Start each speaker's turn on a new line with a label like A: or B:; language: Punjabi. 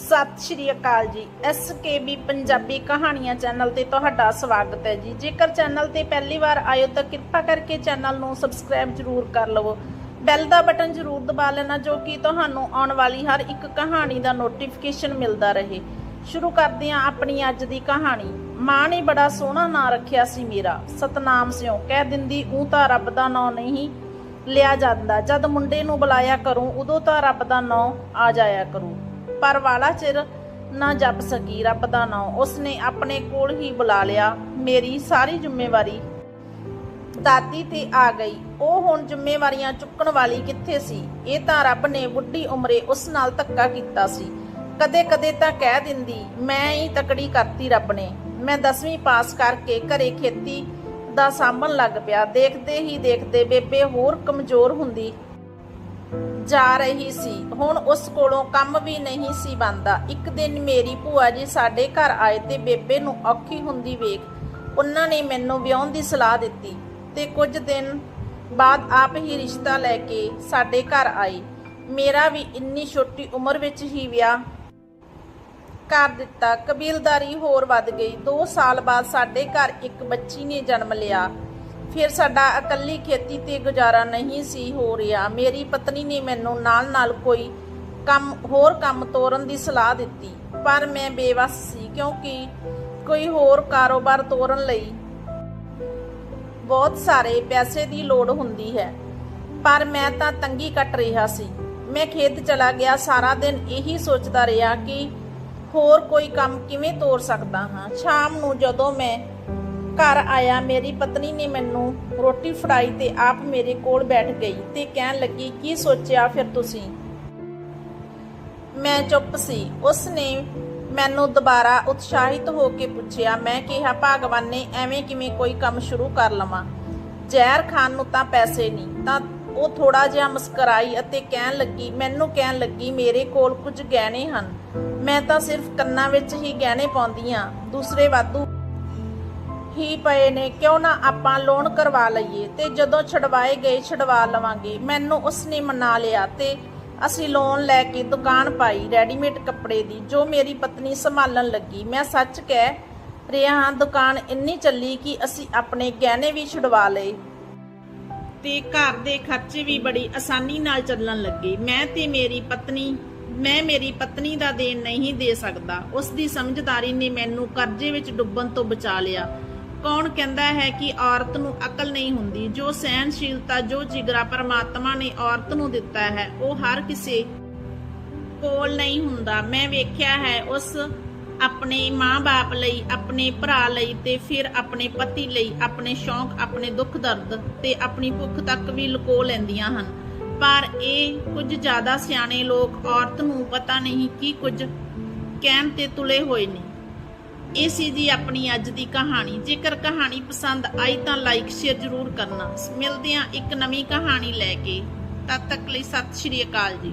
A: ਸਤਿ ਸ਼੍ਰੀ ਅਕਾਲ ਜੀ। ਐਸਕੇਬੀ ਪੰਜਾਬੀ ਕਹਾਣੀਆਂ ਚੈਨਲ ਤੇ ਤੁਹਾਡਾ ਸਵਾਗਤ ਹੈ ਜੀ। ਜੇਕਰ ਚੈਨਲ ਤੇ ਪਹਿਲੀ ਵਾਰ ਆਇਓ ਤਾਂ ਕਿਰਪਾ ਕਰਕੇ ਚੈਨਲ ਨੂੰ ਸਬਸਕ੍ਰਾਈਬ ਜ਼ਰੂਰ ਕਰ ਲਵੋ। ਬੈਲ ਦਾ ਬਟਨ ਜ਼ਰੂਰ ਦਬਾ ਲੈਣਾ, ਜੋ ਕਿ ਤੁਹਾਨੂੰ ਆਉਣ ਵਾਲੀ ਹਰ ਇੱਕ ਕਹਾਣੀ ਦਾ ਨੋਟੀਫਿਕੇਸ਼ਨ ਮਿਲਦਾ ਰਹੇ। ਸ਼ੁਰੂ ਕਰਦੇ ਹਾਂ ਆਪਣੀ ਅੱਜ ਦੀ ਕਹਾਣੀ। ਮਾਂ ਨੇ ਬੜਾ ਸੋਹਣਾ ਨਾਂ ਰੱਖਿਆ ਸੀ ਮੇਰਾ। ਸਤਨਾਮ ਸਿਓ ਕਹਿ ਦਿੰਦੀ ਉਹ ਤਾਂ ਰੱਬ ਦਾ ਨਾਂ ਨਹੀਂ ਲਿਆ ਜਾਂਦਾ। ਜਦ ਮੁੰਡੇ ਨੂੰ ਬੁਲਾਇਆ ਕਰੂੰ, ਉਦੋਂ ਤਾਂ ਰੱਬ ਦਾ ਨਾਂ ਆ ਜਾਇਆ ਕਰੂ। ਪਰ ਵਾਲਾ ਚਿਰ ਨਾ ਜਪ ਸਕੀ ਰੱਬ ਦਾ ਨਾਂ ਉਸਨੇ ਆਪਣੇ ਕੋਲ ਹੀ ਬੁਲਾ ਲਿਆ। ਮੇਰੀ ਸਾਰੀ ਜ਼ਿੰਮੇਵਾਰੀ ਦਾਦੀ ਤੇ ਆ ਗਈ। ਉਹ ਹੁਣ ਜ਼ਿੰਮੇਵਾਰੀਆਂ ਚੁੱਕਣ ਵਾਲੀ ਕਿੱਥੇ ਸੀ? ਇਹ ਤਾਂ ਰੱਬ ਨੇ ਬੁੱਢੀ ਉਮਰੇ ਉਸ ਨਾਲ ਧੱਕਾ ਕੀਤਾ ਸੀ। ਕਦੇ ਕਦੇ ਤਾਂ ਕਹਿ ਦਿੰਦੀ, ਮੈਂ ਹੀ ਤਕੜੀ ਕਰਤੀ ਰੱਬ ਨੇ। ਮੈਂ 10ਵੀਂ ਪਾਸ ਕਰਕੇ ਘਰੇ ਖੇਤੀ ਦਾ ਸਾਂਭਣ ਲੱਗ ਪਿਆ। ਦੇਖਦੇ ਹੀ ਦੇਖਦੇ ਬੇਬੇ ਹੋਰ ਕਮਜ਼ੋਰ ਹੁੰਦੀ। ਜਾ ਰਹੀ ਸੀ। ਹੁਣ ਉਸ ਕੋਲੋਂ ਕੰਮ ਵੀ ਨਹੀਂ ਸੀ ਬੰਦਾ ਇੱਕ ਦਿਨ ਮੇਰੀ ਭੂਆ ਜੀ ਸਾਡੇ ਘਰ ਆਏ ਤੇ ਬੇਬੇ ਨੂੰ ਔਖੀ ਹੁੰਦੀ ਵੇਖ। ਉਹਨਾਂ ਨੇ ਮੈਨੂੰ ਵਿਆਹਣ ਦੀ ਸਲਾਹ ਦਿੱਤੀ ਤੇ ਕੁਝ ਦਿਨ ਬਾਅਦ ਆਪ ਹੀ ਰਿਸ਼ਤਾ ਲੈ ਕੇ ਸਾਡੇ ਘਰ ਆਈ। ਮੇਰਾ ਵੀ ਇੰਨੀ ਛੋਟੀ ਉਮਰ ਵਿੱਚ ਹੀ ਵਿਆਹ ਕਰ ਦਿੱਤਾ। ਕਬੀਲਦਾਰੀ ਹੋਰ ਵੱਧ ਗਈ। 2 ਸਾਲ ਬਾਅਦ ਸਾਡੇ ਘਰ ਇੱਕ ਬੱਚੀ ਨੇ ਜਨਮ ਲਿਆ। ਫਿਰ ਸਾਡਾ ਇਕੱਲੀ ਖੇਤੀ ਤੇ ਗੁਜ਼ਾਰਾ ਨਹੀਂ ਸੀ ਹੋ ਰਿਹਾ। ਮੇਰੀ ਪਤਨੀ ਨੇ ਮੈਨੂੰ ਨਾਲ-ਨਾਲ ਕੋਈ ਕੰਮ, ਹੋਰ ਕੰਮ ਤੋਰਨ ਦੀ ਸਲਾਹ ਦਿੱਤੀ, ਪਰ ਮੈਂ ਬੇਵਸ ਸੀ ਕਿਉਂਕਿ ਕੋਈ ਹੋਰ ਕਾਰੋਬਾਰ ਤੋਰਨ ਲਈ ਬਹੁਤ ਸਾਰੇ ਪੈਸੇ ਦੀ ਲੋੜ ਹੁੰਦੀ ਹੈ, ਪਰ ਮੈਂ ਤਾਂ ਤੰਗੀ ਕੱਟ ਰਿਹਾ ਸੀ। ਮੈਂ ਖੇਤ ਚਲਾ ਗਿਆ, ਸਾਰਾ ਦਿਨ ਇਹੀ ਸੋਚਦਾ ਰਿਹਾ ਕਿ ਹੋਰ ਕੋਈ ਕੰਮ ਕਿਵੇਂ ਤੋਰ ਸਕਦਾ ਹਾਂ। ਸ਼ਾਮ ਨੂੰ ਜਦੋਂ ਮੈਂ ਘਰ ਆਇਆ, ਮੇਰੀ ਪਤਨੀ ਨੇ ਮੈਨੂੰ ਰੋਟੀ ਫੜਾਈ ਤੇ ਆਪ ਮੇਰੇ ਕੋਲ ਬੈਠ ਗਈ ਤੇ ਕਹਿਣ ਲੱਗੀ, ਕੀ ਸੋਚਿਆ ਫਿਰ ਤੁਸੀਂ? ਮੈਂ ਚੁੱਪ ਸੀ। ਉਸ ਨੇ ਮੈਨੂੰ ਦੁਬਾਰਾ ਉਤਸ਼ਾਹਿਤ ਹੋ ਕੇ ਪੁੱਛਿਆ, ਮੈਂ ਕਿਹਾ, ਭਗਵਾਨ ਨੇ ਐਵੇਂ ਕਿਵੇਂ ਕੋਈ ਕੰਮ ਸ਼ੁਰੂ ਕਰ ਲਵਾਂ? ਜ਼ਹਿਰ ਖਾਨ ਨੂੰ ਤਾਂ ਪੈਸੇ ਨਹੀਂ। ਤਾਂ ਉਹ ਥੋੜਾ ਜਿਹਾ ਮੁਸਕਰਾਈ ਅਤੇ ਕਹਿਣ ਲੱਗੀ, ਮੈਨੂੰ ਕਹਿਣ ਲੱਗੀ, ਮੇਰੇ ਕੋਲ ਕੁਝ ਗਹਿਣੇ ਹਨ। ਮੈਂ ਤਾਂ ਸਿਰਫ ਕੰਨਾਂ ਵਿੱਚ ਹੀ ਗਹਿਣੇ ਪਾਉਂਦੀ ਆ ਦੂਸਰੇ ਵਾਧੂ ਹੀ ਪਏ ਨੇ, ਕਿਉਂ ਨਾ ਆਪਾਂ ਲੋਨ ਕਰਵਾ ਲਈਏ ਤੇ ਜਦੋਂ ਛਡਵਾਏ ਗਏ, ਛਡਵਾ ਲਵਾਂਗੇ। ਮੈਨੂੰ ਉਸਨੇ ਮਨਾ ਲਿਆ ਤੇ ਅਸੀਂ ਲੋਨ ਲੈ ਕੇ ਦੁਕਾਨ ਪਾਈ ਰੈਡੀਮੇਡ ਕੱਪੜੇ ਦੀ, ਜੋ ਮੇਰੀ ਪਤਨੀ ਸੰਭਾਲਣ ਲੱਗੀ। ਮੈਂ ਸੱਚ ਕਹਿ ਰਿਹਾ ਹਾਂ, ਦੁਕਾਨ ਇੰਨੀ ਚੱਲੀ ਕਿ ਅਸੀਂ ਆਪਣੇ ਗਹਿਣੇ ਵੀ ਛੁਡਵਾ ਲਏ। ਤੇ ਘਰ ਦੇ ਖਰਚੇ ਵੀ ਬੜੀ ਆਸਾਨੀ ਨਾਲ ਚੱਲਣ ਲੱਗੇ। ਮੈਂ ਤੇ ਮੇਰੀ ਪਤਨੀ, ਮੈਂ ਮੇਰੀ ਪਤਨੀ ਦਾ ਦੇਣ ਨਹੀਂ ਦੇ ਸਕਦਾ। ਉਸ ਦੀ ਸਮਝਦਾਰੀ ਨੇ ਮੈਨੂੰ ਕਰਜ਼ੇ ਵਿੱਚ ਡੁੱਬਣ ਤੋਂ ਬਚਾ ਲਿਆ। ਕੌਣ ਕਹਿੰਦਾ ਹੈ ਕਿ ਔਰਤ ਨੂੰ ਅਕਲ ਨਹੀਂ ਹੁੰਦੀ? ਜੋ ਸਹਿਨਸ਼ੀਲਤਾ ਜੋ ਜਿਗਰਾ ਪਰਮਾਤਮਾ ਨੇ ਔਰਤ ਨੂੰ ਦਿੱਤਾ ਹੈ, ਉਹ ਹਰ ਕਿਸੇ ਕੋਲ ਨਹੀਂ ਹੁੰਦਾ। ਮੈਂ ਵੇਖਿਆ ਹੈ ਉਸ ਆਪਣੇ ਮਾਂ-ਬਾਪ ਲਈ, ਆਪਣੇ ਭਰਾ ਲਈ ਤੇ ਫਿਰ ਆਪਣੇ ਪਤੀ ਲਈ ਆਪਣੇ ਸ਼ੌਂਕ, ਆਪਣੇ ਦੁੱਖ ਦਰਦ ਤੇ ਆਪਣੀ ਭੁੱਖ ਤੱਕ ਵੀ ਲੁਕੋ ਲੈਂਦੀਆਂ ਹਨ। ਪਰ ਇਹ ਕੁਝ ਜ਼ਿਆਦਾ ਸਿਆਣੇ ਲੋਕ ਔਰਤ ਨੂੰ ਪਤਾ ਨਹੀਂ ਕੀ ਕੁਝ ਕਹਿਣ ਤੇ ਤੁਲੇ ਹੋਏ ਨੇ। ਇਹ ਸੀ ਜੀ ਆਪਣੀ ਅੱਜ ਦੀ ਕਹਾਣੀ। ਜੇਕਰ ਕਹਾਣੀ ਪਸੰਦ ਆਈ ਤਾਂ ਲਾਈਕ ਸ਼ੇਅਰ ਜ਼ਰੂਰ ਕਰਨਾ। ਮਿਲਦੇ ਹਾਂ ਇੱਕ ਨਵੀਂ ਕਹਾਣੀ ਲੈ ਕੇ। ਤਦ ਤੱਕ ਲਈ ਸਤਿ ਸ਼੍ਰੀ ਅਕਾਲ ਜੀ।